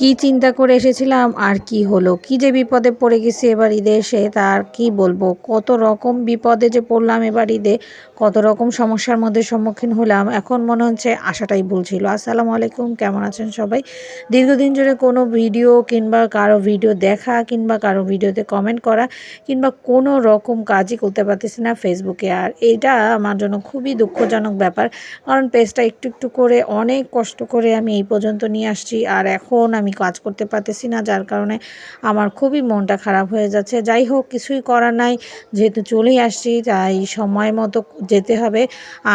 কি চিন্তা করে এসেছিলাম আর কি হলো? কি যে বিপদে পড়ে গেছি এবার ঈদে এসে তার কি বলব? কত রকম বিপদে যে পড়লাম এবার ঈদে, কত রকম সমস্যার মধ্যে সম্মুখীন হলাম। এখন মনে হচ্ছে আশাটাই ভুল ছিল। আসসালামু আলাইকুম, কেমন আছেন সবাই? দীর্ঘদিন ধরে কোনো ভিডিও কিংবা কারও ভিডিও দেখা কিংবা কারও ভিডিওতে কমেন্ট করা কিংবা কোনো রকম কাজই করতে পারতেছি না ফেসবুকে আর এটা আমার জন্য খুবই দুঃখজনক ব্যাপার। কারণ পেজটা একটু একটু করে অনেক কষ্ট করে আমি এই পর্যন্ত নিয়ে আসছি। আর এখন আমি কাজ করতে পারতেছি না, যার কারণে আমার খুবই মনটা খারাপ হয়ে যাচ্ছে। যাই হোক, কিছুই করার নাই, যেহেতু চলেই আসছি, তাই সময় মতো যেতে হবে।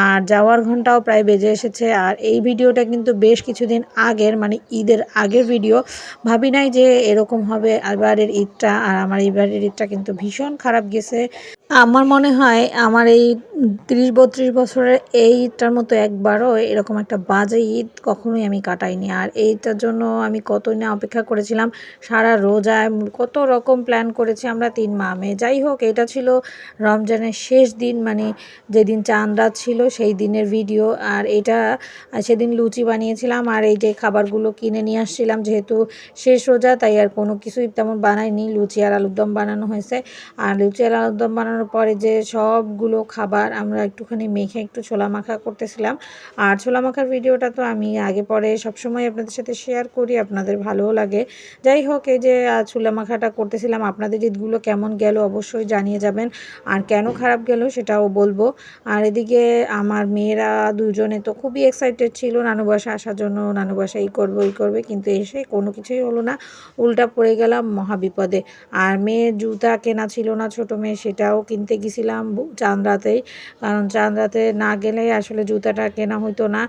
আর যাওয়ার ঘন্টাও প্রায় বেজে এসেছে। আর এই ভিডিওটা কিন্তু বেশ কিছুদিন আগের মানে ঈদের আগের ভিডিও। ভাবি নাই যে এরকম হবে, এবারের ঈদটা, আর আমার এবারের ঈদটা কিন্তু ভীষণ খারাপ গেছে। আমার মনে হয় আমার এই তিরিশ বত্রিশ বছরের এই ঈদটার মতো একবারও এরকম একটা বাজে ঈদ কখনোই আমি কাটাইনি। আর এইটার জন্য আমি কতই না অপেক্ষা করেছিলাম, সারা রোজায় কত রকম প্ল্যান করেছি আমরা তিন মামে যাই হোক, এটা ছিল রমজানের শেষ দিন মানে যেদিন চাঁদ রাত ছিল সেই দিনের ভিডিও আর এটা সেদিন লুচি বানিয়েছিলাম আর এই যে খাবারগুলো কিনে নিয়ে আসছিলাম, যেহেতু শেষ রোজা, তাই আর কোনো কিছুই তেমন বানাইনি। লুচি আর আলুর দম বানানো হয়েছে। আর লুচি আর আলুর দম বানানোর পরে যে সবগুলো খাবার আমরা একটুখানি মেখে একটু ছোলা মাখা করতেছিলাম। আর ছোলা মাখার ভিডিওটা তো আমি আগে পরে সবসময় আপনাদের সাথে শেয়ার করি, আপনাদের ভালোও লাগে। যাই হোক, এই যে ছোলা মাখাটা করতেছিলাম, আপনাদের ঈদগুলো কেমন গেল অবশ্যই জানিয়ে যাবেন। আর কেন খারাপ গেল সেটাও বলব। আর এদিকে আমার মেয়েরা দুজনে তো খুবই এক্সাইটেড ছিল, নানু বাসা আসার জন্য নানু বাসা এই করব এই করবে, কিন্তু এসে কোনো কিছুই হলো না, উল্টা পড়ে গেলাম মহাবিপদে। আর মেয়ের জুতা কেনা ছিল না, ছোট মেয়ে সেটাও কিনতে গেছিলাম চাঁদ রাতেই কারণ চাঁদ রাতে না গেলে আসলে জুতাটা কেনা হতো না।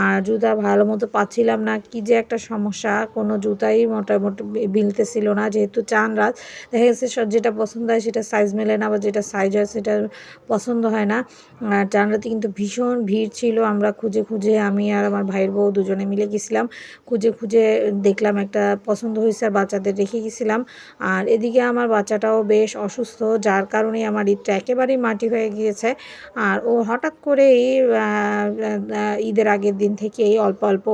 আর জুতা ভালো মতো পাচ্ছিলাম না। কি যে একটা সমস্যা, কোনো জুতাই মোটামুটি মিলতেছিল না। যেহেতু চাঁদ রাত দেখা গেছে যেটা পছন্দ হয় সেটা সাইজ মেলে না বা যেটা সাইজ হয় সেটা পছন্দ হয় না। আর চাঁদ রাতে কিন্তু ভীষণ ভিড় ছিল। আমরা খুঁজে খুঁজে আমি আর আমার ভাইয়ের বউ দুজনে মিলে গেছিলাম। খুঁজে খুঁজে দেখলাম একটা পছন্দ হয়েছে আর বাচ্চাদের রেখে গেছিলাম। আর এদিকে আমার বাচ্চাটাও বেশ অসুস্থ, যার কারণে আমার ঈদটা একেবারেই মাটি হয়ে গিয়েছে। আর ও হঠাৎ করেই ঈদের আগের দিন থেকেই অল্প অল্প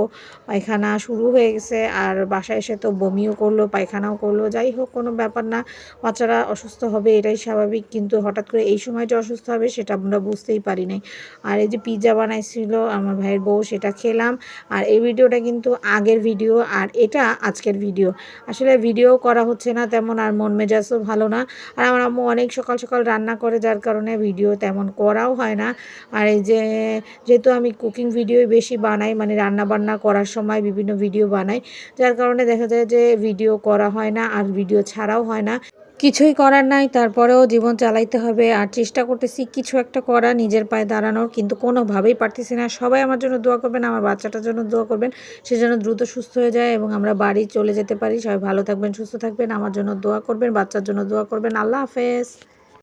পায়খানা শুরু হয়ে গেছে। আর বাসায় এসে তো বমিও করল, পায়খানাও করল। যাই হোক, কোনো ব্যাপার না। বাচ্চারা অসুস্থ হবে, এটাই স্বাভাবিক। কিন্তু হঠাৎ করে এই সময় যে অসুস্থ হবে, সেটা আমরা বুঝতেই পারি নাই। আর এই যে পিৎজা বানাইছিল আমার ভাইয়ের বউ, সেটা খেলাম। আর এই ভিডিওটা কিন্তু আগের ভিডিও, আর এটা আজকের ভিডিও। আসলে ভিডিও করা হচ্ছে না তেমন, আর মন মেজাজও ভালো না। আর আমার আম্মু অনেক সকাল সকাল রান্না করে, যার কারণে ভিডিও তেমন করাও হয় না। আর এই যে, যেহেতু আমি কুকিং ভিডিও বেশি বানাই মানে রান্না বান্না করার সময় বিভিন্ন ভিডিও বানাই, যার কারণে দেখা যায় যে ভিডিও করা হয় না আর ভিডিও ছাড়াও হয় না। কিছুই করার নাই, তারপরেও জীবন চালাইতে হবে। আর চেষ্টা করতেছি কিছু একটা করা, নিজের পায়ে দাঁড়ানোর, কিন্তু কোনোভাবেই পারতেছি না। সবাই আমার জন্য দোয়া করবেন, আমার বাচ্চাটার জন্য দোয়া করবেন, সে যেন দ্রুত সুস্থ হয়ে যায় এবং আমরা বাড়ি চলে যেতে পারি। সবাই ভালো থাকবেন, সুস্থ থাকবেন, আমার জন্য দোয়া করবেন, বাচ্চার জন্য দোয়া করবেন। আল্লাহ হাফেজ।